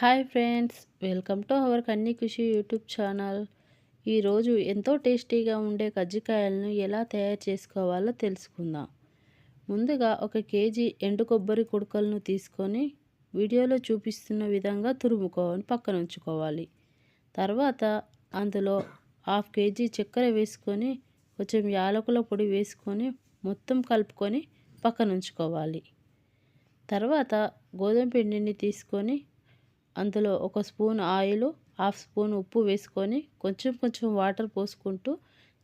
Hi friends welcome to our Kanni Khushi YouTube channel. ఈరోజు ఎంతో టేస్టీగా ఉండే కజ్జికాయలను ఎలా తయారు చేసుకోవాలో తెలుసుకుందాం. ముందుగా ఒక కేజీ ఎండు కొబ్బరి కుడకలను తీసుకొని వీడియోలో చూపిస్తున్న విధంగా తురుముకోవాలి పక్కన ఉంచుకోవాలి. తర్వాత అందులో హాఫ్ కేజీ చక్కెర వేసుకొని కొంచెం యాలకుల పొడి వేసుకొని మొత్తం కలుపుకొని పక్కన ఉంచుకోవాలి. తర్వాత గోధుమ పిండిని తీసుకొని అందులో ఒక స్పూన్ ఆయిల్ హాఫ్ స్పూన్ ఉప్పు వేసుకొని కొంచెం కొంచెం వాటర్ పోసుకుంటూ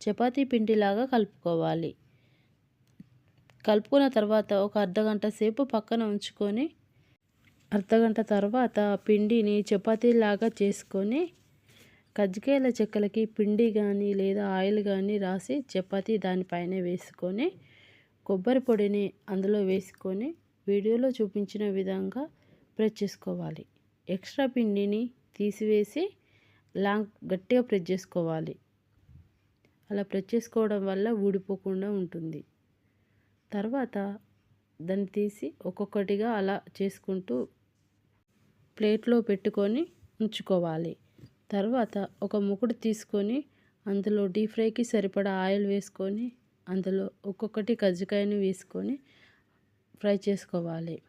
చపాతీ పిండిలాగా కలుపుకోవాలి. కలుపుకున్న తర్వాత ఒక అర్ధగంట సేపు పక్కన ఉంచుకొని అర్ధగంట తర్వాత పిండిని చపాతీలాగా చేసుకొని కజ్జికాయల చెక్కలకి పిండి కానీ లేదా ఆయిల్ కానీ రాసి చపాతీ దానిపైన వేసుకొని కొబ్బరి పొడిని అందులో వేసుకొని వీడియోలో చూపించిన విధంగా ప్రెస్ చేసుకోవాలి. ఎక్స్ట్రా పిండిని తీసివేసి లాంగ్ గట్టిగా ప్రెస్ చేసుకోవాలి. అలా ప్రెస్ చేసుకోవడం వల్ల ఊడిపోకుండా ఉంటుంది. తర్వాత దాన్ని తీసి ఒక్కొక్కటిగా అలా చేసుకుంటూ ప్లేట్లో పెట్టుకొని ఉంచుకోవాలి. తర్వాత ఒక ముకుడు తీసుకొని అందులో డీప్ ఫ్రైకి సరిపడా ఆయిల్ వేసుకొని అందులో ఒక్కొక్కటి కజ్జికాయని వేసుకొని ఫ్రై చేసుకోవాలి.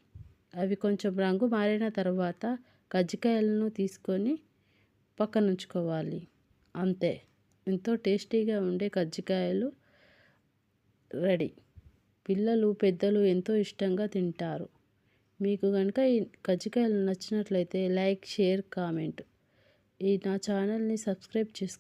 అవి కొంచెం రంగు మారిన తర్వాత కజ్జికాయలను తీసుకొని పక్కన ఉంచుకోవాలి అంతే. ఎంతో టేస్టీగా ఉండే కజ్జికాయలు రెడీ. పిల్లలు పెద్దలు ఎంతో ఇష్టంగా తింటారు. మీకు కనుక ఈ కజ్జికాయలు నచ్చినట్లయితే లైక్ షేర్ కామెంట్. ఈ నా ఛానల్ని సబ్స్క్రైబ్ చేసుకో